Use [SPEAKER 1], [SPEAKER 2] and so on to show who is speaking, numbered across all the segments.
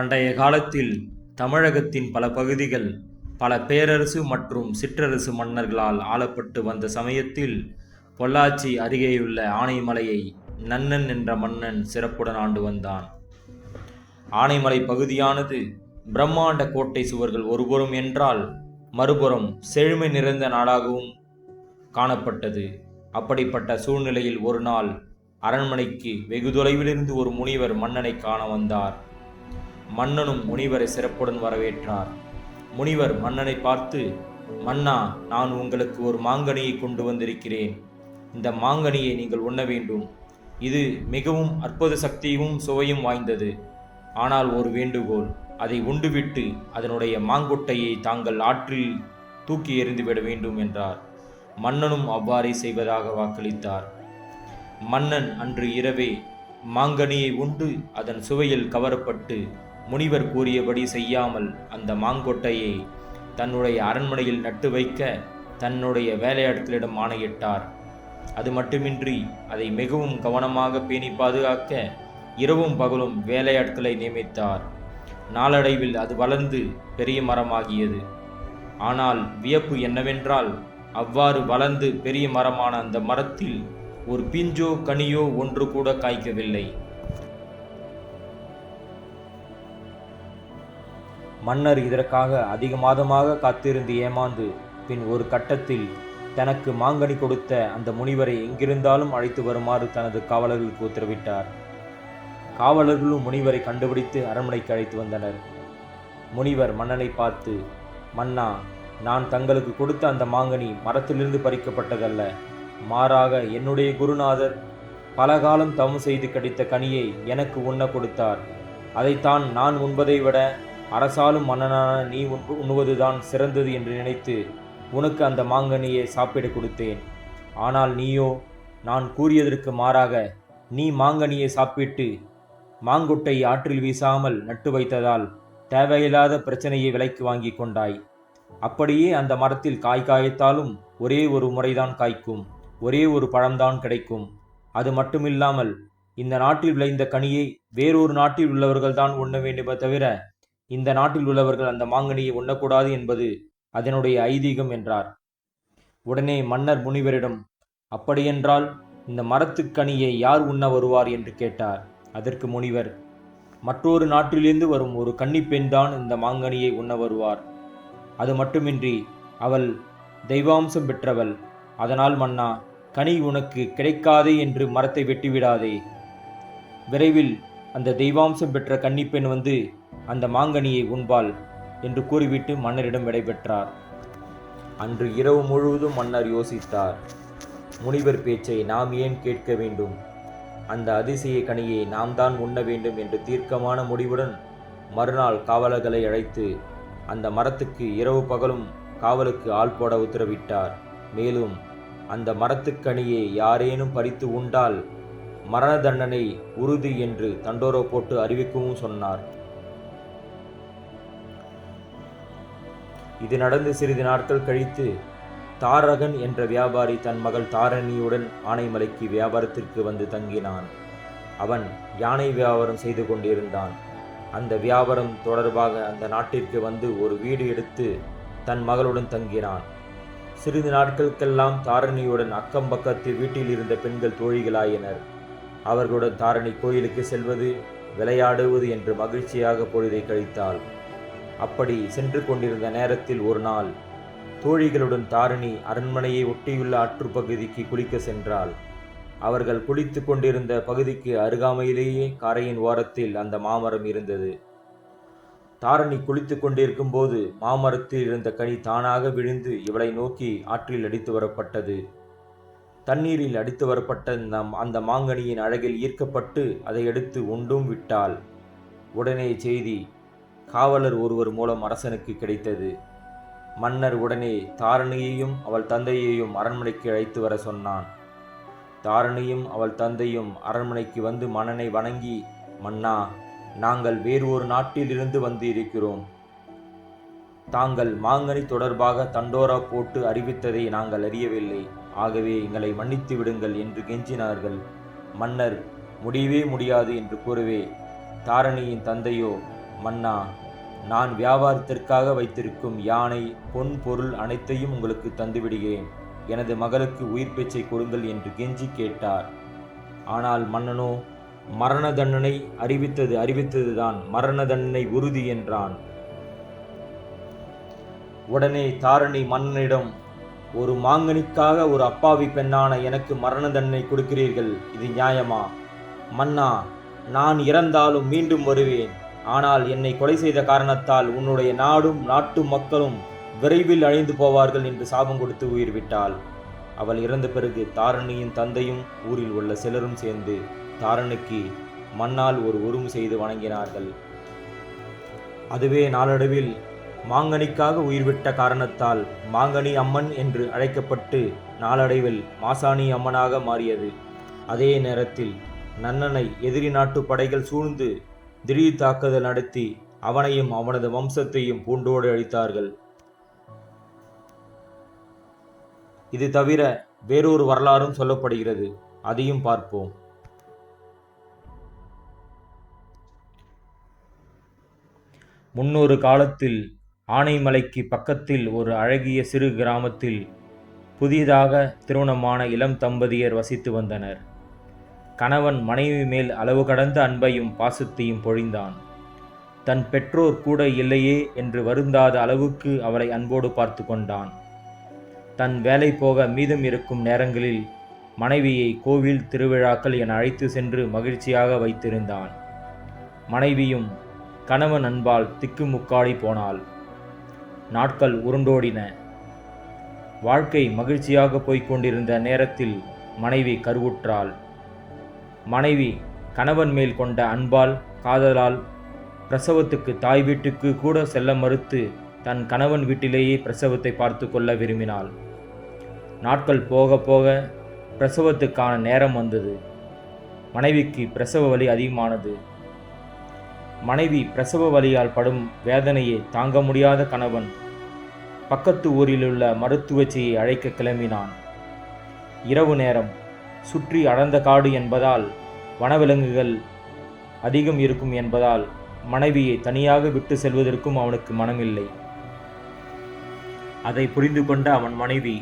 [SPEAKER 1] பண்டைய காலத்தில் தமிழகத்தின் பல பகுதிகள் பல பேரரசு மற்றும் சிற்றரசு மன்னர்களால் ஆளப்பட்டு வந்த சமயத்தில் பொள்ளாச்சி அருகேயுள்ள ஆனைமலையை நன்னன் என்ற மன்னன் சிறப்புடன் ஆண்டு வந்தான். ஆனைமலை பகுதியானது பிரம்மாண்ட கோட்டை சுவர்கள் ஒருபுறம் என்றால் மறுபுறம் செழுமை நிறைந்த நாடாகவும் காணப்பட்டது. அப்படிப்பட்ட சூழ்நிலையில் ஒரு நாள் அரண்மனைக்கு வெகு தொலைவிலிருந்து ஒரு முனிவர் மன்னனை காண வந்தார். மன்னனும் முனிவரை சிறப்புடன் வரவேற்றார். முனிவர் மன்னனை பார்த்து மன்னா நான் உங்களுக்கு ஒரு மாங்கனியை கொண்டு வந்திருக்கிறேன். இந்த மாங்கனியை நீங்கள் உண்ண வேண்டும். இது மிகவும் அற்புத சக்தியும் சுவையும் வாய்ந்தது. ஆனால் ஒரு வேண்டுகோள் அதை உண்டுவிட்டு அதனுடைய மாங்கொட்டையை தாங்கள் ஆற்றில் தூக்கி எறிந்துவிட வேண்டும் என்றார். மன்னனும் அவ்வாறே செய்வதாக வாக்களித்தார். மன்னன் அன்று இரவே மாங்கனியை உண்டு அதன் சுவையில் கவரப்பட்டு முனிவர் கூறியபடி செய்யாமல் அந்த மாங்கொட்டையை தன்னுடைய அரண்மனையில் நட்டு வைக்க தன்னுடைய வேலையாட்களிடம் ஆணையிட்டார். அது மட்டுமின்றி அதை மிகவும் கவனமாக பேணி பாதுகாக்க இரவும் பகலும் வேலையாட்களை நியமித்தார். நாளடைவில் அது வளர்ந்து பெரிய மரமாகியது. ஆனால் வியப்பு என்னவென்றால் அவ்வாறு வளர்ந்து பெரிய மரமான அந்த மரத்தில் ஒரு பிஞ்சோ கனியோ ஒன்று கூட காய்க்கவில்லை. மன்னர் இதற்காக அதிக மாதமாக காத்திருந்து ஏமாந்து பின் ஒரு கட்டத்தில் தனக்கு மாங்கனி கொடுத்த அந்த முனிவரை எங்கிருந்தாலும் அழைத்து வருமாறு தனது காவலர்களுக்கு உத்தரவிட்டார். காவலர்களும் முனிவரை கண்டுபிடித்து அரண்மனைக்கு அழைத்து வந்தனர். முனிவர் மன்னனை பார்த்து மன்னா நான் தங்களுக்கு கொடுத்த அந்த மாங்கனி மரத்திலிருந்து பறிக்கப்பட்டதல்ல. மாறாக என்னுடைய குருநாதர் பல காலம் தவம் செய்து கிடைத்த கனியை எனக்கு உண்ண கொடுத்தார். அதைத்தான் நான் உண்பதை விட அரசாலும் மன்னனான நீ உண்ணுவதுதான் சிறந்தது என்று நினைத்து உனக்கு அந்த மாங்கனியை சாப்பிட கொடுத்தேன். ஆனால் நீயோ நான் கூறியதற்கு மாறாக நீ மாங்கனியை சாப்பிட்டு மாங்கொட்டை ஆற்றில் வீசாமல் நட்டு வைத்ததால் தேவையில்லாத பிரச்சனையை விலைக்கு வாங்கி கொண்டாய். அப்படியே அந்த மரத்தில் காய் காய்த்தாலும் ஒரே ஒரு முறைதான் காய்க்கும் ஒரே ஒரு பழம்தான் கிடைக்கும். அது மட்டுமில்லாமல் இந்த நாட்டில் விளைந்த கனியை வேறொரு நாட்டில் உள்ளவர்கள்தான் உண்ண வேண்டுமே தவிர இந்த நாட்டில் உள்ளவர்கள் அந்த மாங்கனியை உண்ணக்கூடாது என்பது அதனுடைய ஐதீகம் என்றார். உடனே மன்னர் முனிவரிடம் அப்படியென்றால் இந்த மரத்துக் கனியை யார் உண்ண வருவார்? என்று கேட்டார். அதற்கு முனிவர் மற்றொரு நாட்டிலிருந்து வரும் ஒரு கன்னிப்பெண்தான் இந்த மாங்கனியை உண்ண வருவார். அது மட்டுமின்றி அவள் தெய்வாம்சம் பெற்றவள். அதனால் மன்னா கனி உனக்கு கிடைக்காதே என்று மரத்தை வெட்டிவிடாதே. விரைவில் அந்த தெய்வாம்சம் பெற்ற கன்னிப்பெண் வந்து அந்த மாங்கனியை உண்பாள் என்று கூறிவிட்டு மன்னரிடம் விடைபெற்றார். அன்று இரவு முழுவதும் மன்னர் யோசித்தார். முனிவர் பேச்சை நாம் ஏன் கேட்க வேண்டும்? அந்த அதிசய கனியை நாம் தான் உண்ண வேண்டும் என்று தீர்க்கமான முடிவுடன் மறுநாள் காவலர்களை அழைத்து அந்த மரத்துக்கு இரவு பகலும் காவலுக்கு ஆள் போட உத்தரவிட்டார். மேலும் அந்த மரத்துக்கனியை யாரேனும் பறித்து உண்டால் மரண தண்டனை உறுதி என்று தண்டோரா போட்டு அறிவிக்கவும் சொன்னார். இது நடந்து சிறிது நாட்கள் கழித்து தாரகன் என்ற வியாபாரி தன் மகள் தாரணியுடன் ஆனைமலைக்கு வியாபாரத்திற்கு வந்து தங்கினான். அவன் யானை வியாபாரம் செய்து கொண்டிருந்தான். அந்த வியாபாரம் தொடர்பாக அந்த நாட்டிற்கு வந்து ஒரு வீடு எடுத்து தன் மகளுடன் தங்கினான். சிறிது நாட்களுக்கெல்லாம் தாரணியுடன் அக்கம் பக்கத்து வீட்டில் இருந்த பெண்கள் தோழிகளாயினர். அவர்களுடன் தாரணி கோயிலுக்கு செல்வது விளையாடுவது என்று மகிழ்ச்சியாக பொழுதை கழித்தாள். அப்படி சென்று கொண்டிருந்த நேரத்தில் ஒரு நாள் தோழிகளுடன் தாரிணி அரண்மனையை ஒட்டியுள்ள ஆற்றுப்பகுதிக்கு குளிக்க சென்றாள். அவர்கள் குளித்து கொண்டிருந்த பகுதிக்கு அருகாமையிலேயே கரையின் ஓரத்தில் அந்த மாமரம் இருந்தது. தாரணி குளித்து கொண்டிருக்கும் போது மாமரத்தில் இருந்த கனி தானாக விழுந்து இவளை நோக்கி ஆற்றில் அடித்து வரப்பட்டது. தண்ணீரில் அடித்து வரப்பட்ட நம் அந்த மாங்கனியின் அழகில் ஈர்க்கப்பட்டு அதை எடுத்து உண்டும் விட்டாள். உடனே செய்தி காவலர் ஒருவர் மூலம் அரசனுக்கு கிடைத்தது. மன்னர் உடனே தாரணியையும் அவள் தந்தையையும் அரண்மனைக்கு அழைத்து வர சொன்னான். தாரணியும் அவள் தந்தையும் அரண்மனைக்கு வந்து மன்னனை வணங்கி மன்னா நாங்கள் வேறு ஒரு நாட்டிலிருந்து வந்து இருக்கிறோம் தாங்கள் மாங்கனி தொடர்பாக தண்டோரா போட்டு அறிவித்ததை நாங்கள் அறியவில்லை. ஆகவே எங்களை மன்னித்து விடுங்கள் என்று கெஞ்சினார்கள். மன்னர் முடியவே முடியாது என்று கூறவே தாரணியின் தந்தையோ மன்னா நான் வியாபாரத்திற்காக வைத்திருக்கும் யானை பொன் பொருள் அனைத்தையும் உங்களுக்கு தந்துவிடுகிறேன். எனது மகளுக்கு உயிர் பேச்சை கொடுங்கள் என்று கெஞ்சி கேட்டார். ஆனால் மன்னனோ மரண தண்டனை அறிவித்தது அறிவித்ததுதான் மரண தண்டனை உறுதி என்றான். உடனே தாரணி மன்னனிடம் ஒரு மாங்கனிக்காக ஒரு அப்பாவி பெண்ணான எனக்கு மரண தண்டனை கொடுக்கிறீர்கள் இது நியாயமா? மன்னா நான் இறந்தாலும் மீண்டும் வருவேன். ஆனால் என்னை கொலை செய்த காரணத்தால் உன்னுடைய நாடும் நாட்டு மக்களும் விரைவில் அழிந்து போவார்கள் என்று சாபம் கொடுத்து உயிர் விட்டாள். அவள் இறந்த பிறகு தாரணியின் தந்தையும் ஊரில் உள்ள சிலரும் சேர்ந்து தாரணிக்கு மண்ணால் ஒரு உருவம் செய்து வணங்கினார்கள். அதுவே நாளடைவில் மாங்கனிக்காக உயிர்விட்ட காரணத்தால் மாங்கனி அம்மன் என்று அழைக்கப்பட்டு நாளடைவில் மாசாணி அம்மனாக மாறியது. அதே நேரத்தில் நன்னனை எதிரி நாட்டு படைகள் சூழ்ந்து திடீர் தாக்குதல் நடத்தி அவனையும் அவனது வம்சத்தையும் பூண்டோடு அழித்தார்கள். இது தவிர வேறொரு வரலாறும் சொல்லப்படுகிறது. அதையும் பார்ப்போம். முன்னொரு காலத்தில் ஆனைமலைக்கு பக்கத்தில் ஒரு அழகிய சிறு கிராமத்தில் புதிதாக திருமணமான இளம் தம்பதியர் வசித்து வந்தனர். கணவன் மனைவி மேல் அளவு கடந்த அன்பையும் பாசத்தையும் பொழிந்தான். தன் பெற்றோர் கூட இல்லையே என்று வருந்தாத அளவுக்கு அவளை அன்போடு பார்த்து கொண்டான். தன் வேலை போக மீதம் இருக்கும் நேரங்களில் மனைவியை கோவில் திருவிழாக்கள் என அழைத்து சென்று மகிழ்ச்சியாக வைத்திருந்தான். மனைவியும் கணவன் அன்பால் திக்குமுக்காடி போனாள். நாட்கள் உருண்டோடின. வாழ்க்கை மகிழ்ச்சியாக போய்க் கொண்டிருந்த நேரத்தில் மனைவி கருவுற்றாள். மனைவி கணவன் மேல் கொண்ட அன்பால் காதலால் பிரசவத்துக்கு தாய் வீட்டுக்கு கூட செல்ல மறுத்து தன் கணவன் வீட்டிலேயே பிரசவத்தை பார்த்து கொள்ள விரும்பினாள். நாட்கள் போக போக பிரசவத்துக்கான நேரம் வந்தது. மனைவிக்கு பிரசவ வலி அதிகமானது. மனைவி பிரசவ வலியால் படும் வேதனையை தாங்க முடியாத கணவன் பக்கத்து ஊரிலுள்ள மருத்துவச்சியை அழைக்க கிளம்பினான். இரவு நேரம் சுற்றி அடர்ந்த காடு என்பதால் வனவிலங்குகள் அதிகம் இருக்கும் என்பதால் மனைவியை தனியாக விட்டு செல்வதற்கும் அவனுக்கு மனமில்லை. அதை புரிந்து கொண்ட அவன் மனைவி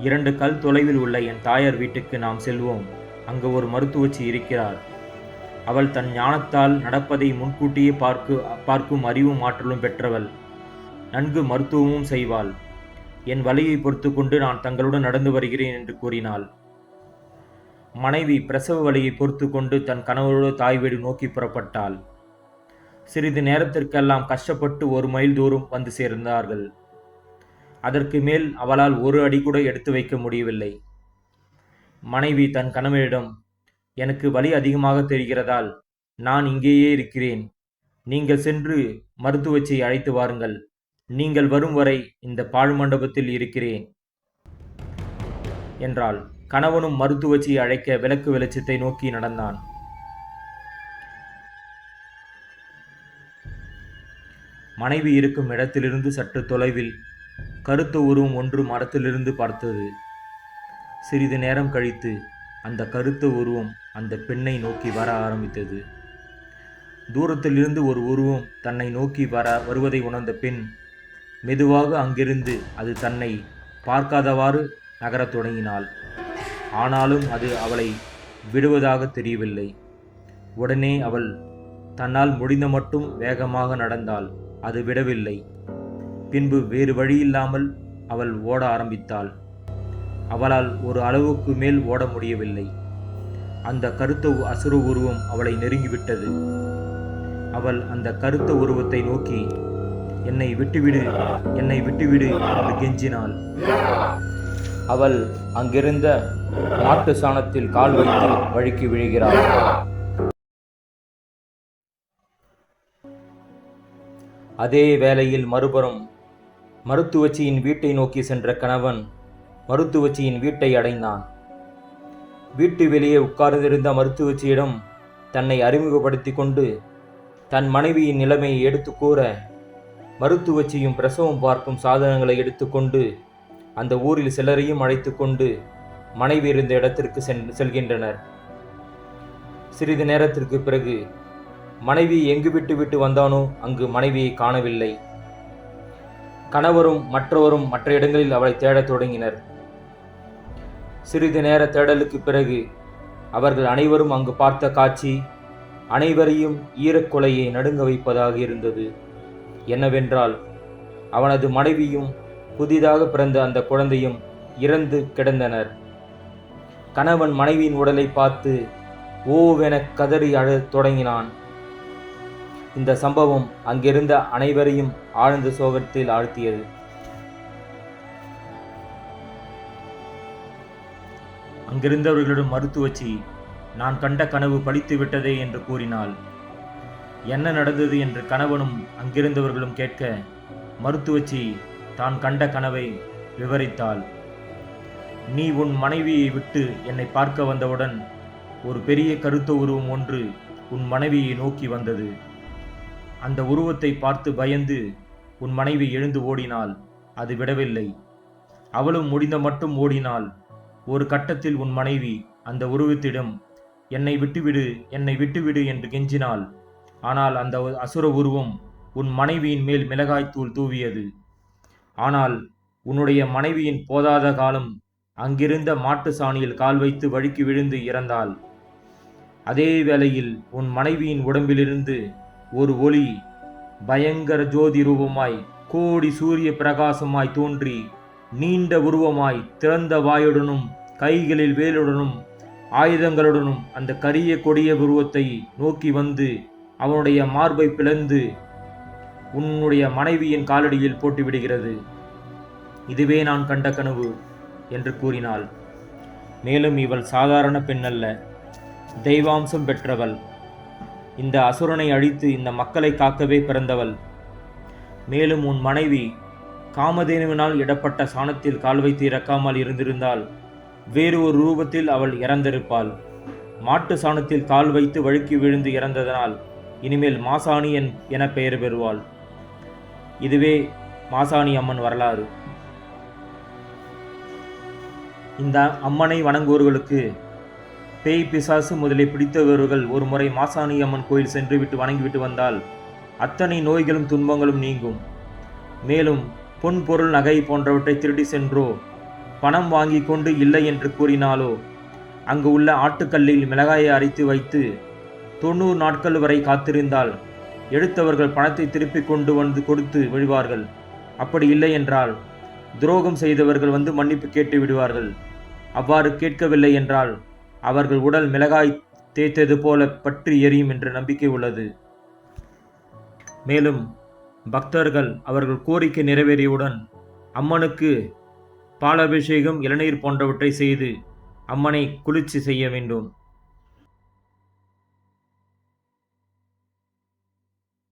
[SPEAKER 1] இரண்டு கல் தொலைவில் உள்ள என் தாயார் வீட்டுக்கு நாம் செல்வோம். அங்கு ஒரு மருத்துவச்சி இருக்கிறார். அவள் தன் ஞானத்தால் நடப்பதை முன்கூட்டியே பார்க்கு பார்க்கும் அறிவும் ஆற்றலும் பெற்றவள். நன்கு மருத்துவமும் செய்வாள். என் வழியை பொறுத்து கொண்டு நான் தங்களுடன் நடந்து வருகிறேன் என்று கூறினாள். மனைவி பிரசவ வழியை பொறுத்து கொண்டு தன் கணவரோடு தாய் வீடு நோக்கி புறப்பட்டாள். சிறிது நேரத்திற்கெல்லாம் கஷ்டப்பட்டு ஒரு மைல் தூரம் வந்து சேர்ந்தார்கள். அதற்கு மேல் அவளால் ஒரு அடி கூட எடுத்து வைக்க முடியவில்லை. மனைவி தன் கணவனிடம் எனக்கு வலி அதிகமாக தெரிகிறதால் நான் இங்கேயே இருக்கிறேன். நீங்கள் சென்று மருத்துவச்சை அழைத்து வாருங்கள். நீங்கள் வரும் வரை இந்த பாழ் மண்டபத்தில் இருக்கிறேன் என்றாள். கணவனும் மருத்துவச்சியை அழைக்க விளக்கு வெளிச்சத்தை நோக்கி நடந்தான். மனைவி இருக்கும் இடத்திலிருந்து சற்று தொலைவில் கருத்த உருவம் ஒன்று மரத்திலிருந்து பார்த்தது. சிறிது நேரம் கழித்து அந்த கருத்த உருவம் அந்த பெண்ணை நோக்கி வர ஆரம்பித்தது. தூரத்திலிருந்து ஒரு உருவம் தன்னை நோக்கி வர வருவதை உணர்ந்த பெண் மெதுவாக அங்கிருந்து அது தன்னை பார்க்காதவாறு நகரத் தொடங்கினாள். ஆனாலும் அது அவளை விடுவதாக தெரியவில்லை. உடனே அவள் தன்னால் முடிந்த மட்டும் வேகமாக நடந்தாள் அது விடவில்லை. பின்பு வேறு வழியில்லாமல் அவள் ஓட ஆரம்பித்தாள். அவளால் ஒரு அளவுக்கு மேல் ஓட முடியவில்லை. அந்த கருத்த அசுர உருவம் அவளை நெருங்கிவிட்டது. அவள் அந்த கருத்த உருவத்தை நோக்கி என்னை விட்டுவிடு என்னை விட்டுவிடு என்று கெஞ்சினாள். அவள் அங்கிருந்த மாட்டு சாணத்தில் கால் வைத்து வழுக்கி விழுகிறாள் அதே வேளையில் மறுபுறம் மருத்துவச்சியின் வீட்டை நோக்கி சென்ற கணவன் மருத்துவச்சியின் வீட்டை அடைந்தான். வீட்டு வெளியே உட்கார்ந்திருந்த மருத்துவச்சியிடம் தன்னை அறிமுகப்படுத்தி கொண்டு தன் மனைவியின் நிலைமையை எடுத்து கூற மருத்துவச்சியும் பிரசவம் பார்க்கும் சாதனங்களை எடுத்துக்கொண்டு அந்த ஊரில் சிலரையும் அழைத்து கொண்டு மனைவி இருந்த இடத்திற்கு சென் செல்கின்றனர். சிறிது நேரத்திற்கு பிறகு மனைவி எங்கு விட்டு விட்டு வந்தானோ அங்கு மனைவியை காணவில்லை. கணவரும் மற்றவரும் மற்ற இடங்களில் அவளை தேடத் தொடங்கினர். சிறிது நேர தேடலுக்கு பிறகு அவர்கள் அனைவரும் அங்கு பார்த்த காட்சி அனைவரையும் ஈரக்கொலையை நடுங்க வைப்பதாக இருந்தது. என்னவென்றால் அவனது மனைவியும் புதிதாக பிறந்த அந்த குழந்தையும் இறந்து கிடந்தனர். கணவன் மனைவியின் உடலை பார்த்து ஓவென கதறி அழத் தொடங்கினான். இந்த சம்பவம் அங்கிருந்த அனைவரையும் ஆழ்ந்த சோகத்தில் ஆழ்த்தியது. அங்கிருந்தவர்களிடம் மருத்துவச்சி நான் கண்ட கனவு பழித்து விட்டதே என்று கூறினாள். என்ன நடந்தது? என்று கணவனும் அங்கிருந்தவர்களும் கேட்க மருத்துவச்சி தான் கண்ட கனவை விவரித்தாள். நீ உன் மனைவியை விட்டு என்னை பார்க்க வந்தவுடன் ஒரு பெரிய கருத்த உருவம் ஒன்று உன் மனைவியை நோக்கி வந்தது. அந்த உருவத்தை பார்த்து பயந்து உன் மனைவி எழுந்து ஓடினாள். அது விடவில்லை. அவளும் முடிந்த மட்டும் ஓடினாள். ஒரு கட்டத்தில் உன் மனைவி அந்த உருவத்திடம் என்னை விட்டுவிடு என்னை விட்டுவிடு என்று கெஞ்சினாள். ஆனால் அந்த அசுர உருவம் உன் மனைவியின் மேல் மிளகாய்த்தூள் தூவியது. ஆனால் உன்னுடைய மனைவியின் போதாத காலம் அங்கிருந்த மாட்டு சாணியில் கால் வைத்து வழுக்கி விழுந்து இறந்தாள். அதே வேளையில் உன் மனைவியின் உடம்பிலிருந்து ஒரு ஒளி பயங்கர ஜோதி ரூபமாய் கோடி சூரிய பிரகாசமாய் தோன்றி நீண்ட உருவமாய் திறந்த வாயுடனும் கைகளில் வேலுடனும் ஆயுதங்களுடனும் அந்த கரிய கொடிய உருவத்தை நோக்கி வந்து அவனுடைய மார்பை பிளந்து உன்னுடைய மனைவியின் காலடியில் போட்டுவிடுகிறது. இதுவே நான் கண்ட கனவு. என்று கூறினாள். மேலும் இவள் சாதாரண பெண் அல்ல தெய்வாம்சம் பெற்றவள். இந்த அசுரனை அழித்து இந்த மக்களை காக்கவே பிறந்தவள். மேலும் உன் மனைவி காமதேனுவினால் இடப்பட்ட சாணத்தில் கால் வைத்து இறக்காமல் இருந்திருந்தால் வேறு ஒரு ரூபத்தில் அவள் இறந்திருப்பாள். மாட்டு சாணத்தில் கால் வைத்து வழுக்கி விழுந்து இறந்ததனால் இனிமேல் மாசாணி என் என பெயர் பெறுவாள். இதுவே மாசாணி அம்மன் வரலாறு. இந்த அம்மனை வணங்குவோர்களுக்கு பேய் பிசாசு முதலை பிடித்தவர்கள் ஒரு முறை மாசாணி அம்மன் கோயில் சென்று விட்டு வணங்கிவிட்டு வந்தால் அத்தனை நோய்களும் துன்பங்களும் நீங்கும். மேலும் பொன் பொருள் நகை போன்றவற்றை திருடி சென்றோ பணம் வாங்கி கொண்டு இல்லை என்று கூறினாலோ அங்கு உள்ள ஆட்டுக்கல்லில் மிளகாயை அரைத்து வைத்து தொண்ணூறு நாட்கள் வரை காத்திருந்தால் எடுத்தவர்கள் பணத்தை திருப்பிக் கொண்டு வந்து கொடுத்து விழுவார்கள். அப்படி இல்லை என்றால் துரோகம் செய்தவர்கள் வந்து மன்னிப்பு கேட்டு விடுவார்கள். அவ்வாறு கேட்கவில்லை என்றால் அவர்கள் உடல் மிளகாய் தேய்த்தது போல பற்றி எரியும் என்ற நம்பிக்கை உள்ளது. மேலும் பக்தர்கள் அவர்கள் கோரிக்கை நிறைவேறியவுடன் அம்மனுக்கு பாலாபிஷேகம் இளநீர் போன்றவற்றை செய்து அம்மனை குளிர்ச்சி செய்ய வேண்டும்.